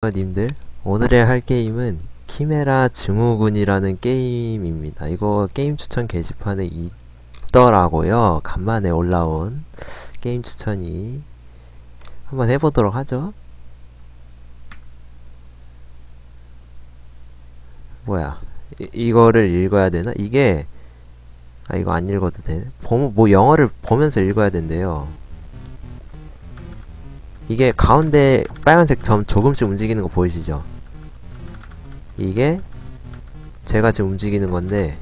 님들 오늘의 할 게임은 키메라 증후군이라는 게임입니다. 이거 게임 추천 게시판에 있더라고요. 간만에 올라온 게임 추천이 한번 해보도록 하죠. 뭐야 이, 이거를 읽어야 되나? 이게 아 이거 안 읽어도 되네. 보, 뭐 영어를 보면서 읽어야 된대요. 이게 가운데 빨간색 점 조금씩 움직이는 거 보이시죠? 이게 제가 지금 움직이는 건데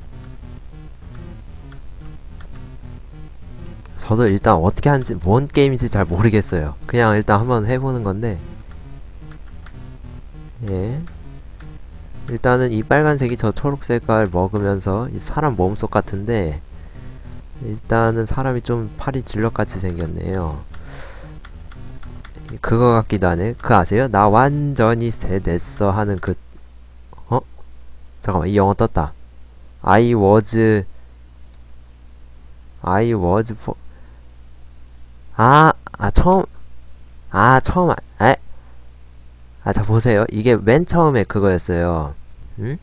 저도 일단 어떻게 하는지 뭔 게임인지 잘 모르겠어요. 그냥 일단 한번 해보는 건데 예. 일단은 이 빨간색이 저 초록색깔 먹으면서 사람 몸속 같은데 일단은 사람이 좀 팔이 질럿같이 생겼네요 그거 같기도 하네. 그 아세요? 나 완전히 세됐어 하는 그 어? 잠깐만 이 영어 떴다. I was I was for 아, 아 처음 아 처음 아, 에? 아, 자 보세요. 이게 맨 처음에 그거였어요. 응?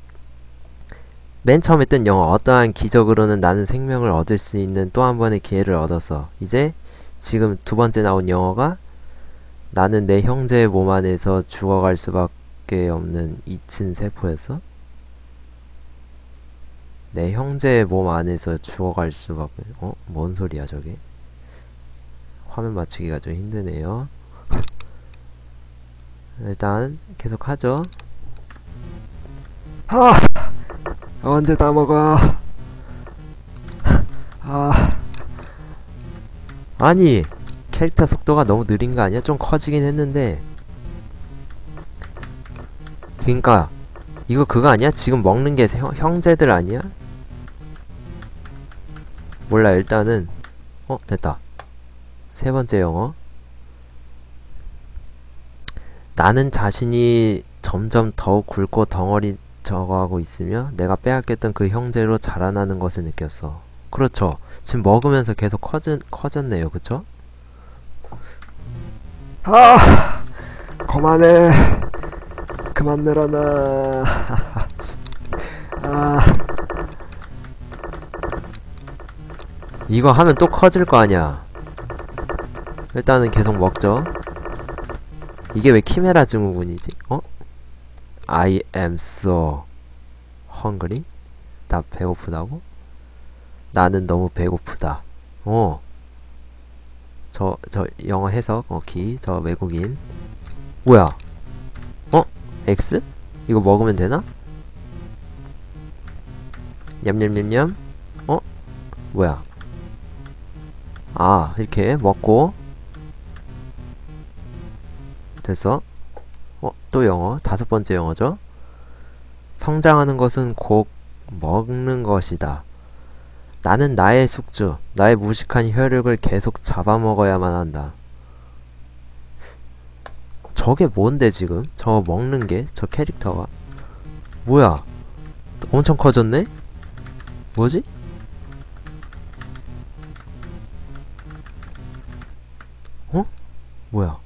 맨 처음에 뜬 영어 어떠한 기적으로는 나는 생명을 얻을 수 있는 또 한 번의 기회를 얻었어. 이제 지금 두 번째 나온 영어가 나는 내 형제의 몸 안에서 죽어갈 수밖에 없는 잊힌 세포였어? 내 형제의 몸 안에서 죽어갈 수밖에 어? 뭔 소리야 저게? 화면 맞추기가 좀 힘드네요 일단 계속 하죠 아 언제 다 먹어 아 아니 캐릭터 속도가 너무 느린 거 아니야? 좀 커지긴 했는데 그니까 이거 그거 아니야? 지금 먹는 게 형, 형제들 아니야? 몰라 일단은 어 됐다 세 번째 영어 나는 자신이 점점 더욱 굵고 덩어리 저거하고 있으며 내가 빼앗겼던 그 형제로 자라나는 것을 느꼈어 그렇죠 지금 먹으면서 계속 커진, 커졌네요 그쵸? 아 그만해 그만 늘어나 아 이거 하면 또 커질 거 아니야 일단은 계속 먹죠 이게 왜 키메라 증후군이지? 어? I am so hungry? 나 배고프다고? 나는 너무 배고프다 어. 저, 저 영어 해석, 오케이. 저 외국인. 뭐야? 어? X? 이거 먹으면 되나? 냠냠냠냠. 어? 뭐야? 아, 이렇게 먹고. 됐어. 어, 또 영어. 다섯 번째 영어죠? 성장하는 것은 곧 먹는 것이다. 나는 나의 숙주, 나의 무식한 혈육을 계속 잡아먹어야만 한다. 저게 뭔데 지금? 저 먹는 게? 저 캐릭터가? 뭐야? 엄청 커졌네? 뭐지? 어? 뭐야?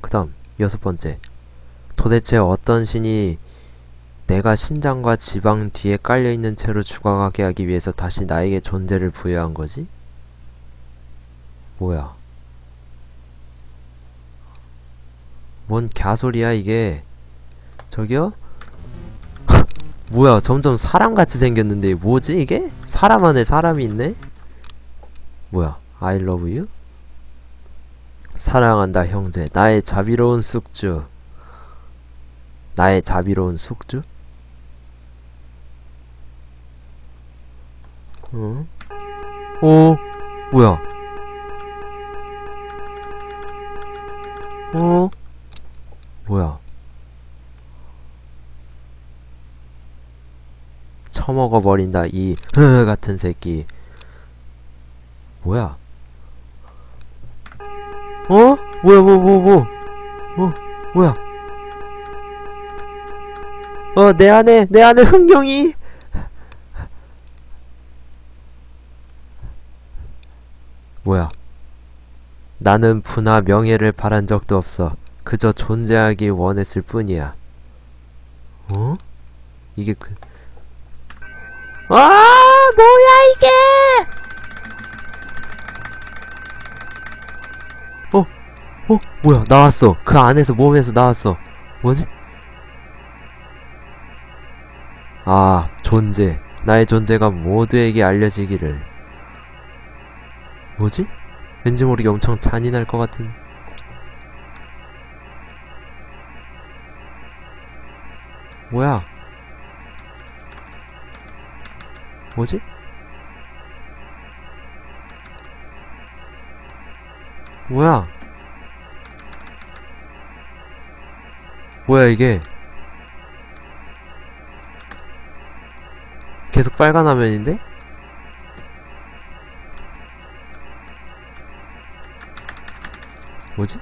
그 다음 여섯 번째 도대체 어떤 신이 내가 신장과 지방 뒤에 깔려있는 채로 죽어가게 하기 위해서 다시 나에게 존재를 부여한 거지? 뭐야? 뭔 갸소리야 이게 저기요? 뭐야 점점 사람같이 생겼는데 뭐지 이게? 사람 안에 사람이 있네? 뭐야 I love you? 사랑한다 형제 나의 자비로운 숙주 나의 자비로운 숙주? 어? 어? 뭐야? 어? 뭐야? 처먹어버린다 이 흐 같은 새끼 뭐야? 어? 뭐야 뭐뭐 뭐, 어? 뭐야? 어 내 안에 내 안에 흥룡이 뭐야? 나는 부나 명예를 바란 적도 없어. 그저 존재하기 원했을 뿐이야. 어? 이게 그... 아, 뭐야 이게! 어, 어, 뭐야 나왔어. 그 안에서 몸에서 나왔어. 뭐지? 아, 존재. 나의 존재가 모두에게 알려지기를. 뭐지? 왠지 모르게 엄청 잔인할 것 같은. 뭐야? 뭐지? 뭐야? 뭐야 이게? 계속 빨간 화면인데? 뭐지?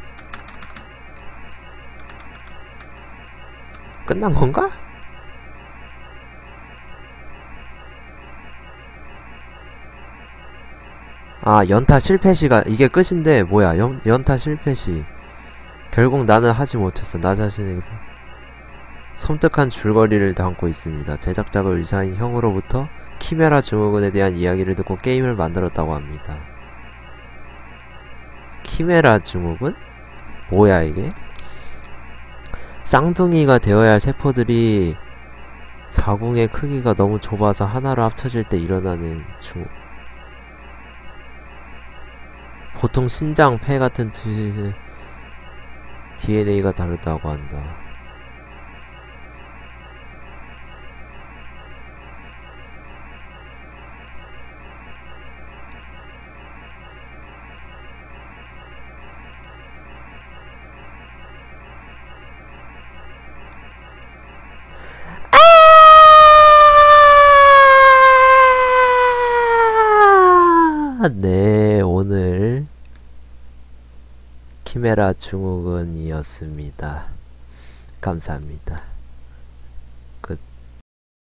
끝난 건가? 아, 연타 실패 시가 이게 끝인데 뭐야? 연, 연타 실패 시. 결국 나는 하지 못했어. 나 자신에게 섬뜩한 줄거리를 담고 있습니다. 제작자가 의사인 형으로부터 키메라 증후군에 대한 이야기를 듣고 게임을 만들었다고 합니다. 키메라 증후군? 뭐야 이게? 쌍둥이가 되어야 할 세포들이 자궁의 크기가 너무 좁아서 하나로 합쳐질 때 일어나는 증후 보통 신장, 폐 같은 두- DNA가 다르다고 한다. 아, 네, 오늘 키메라 증후군이었습니다. 감사합니다.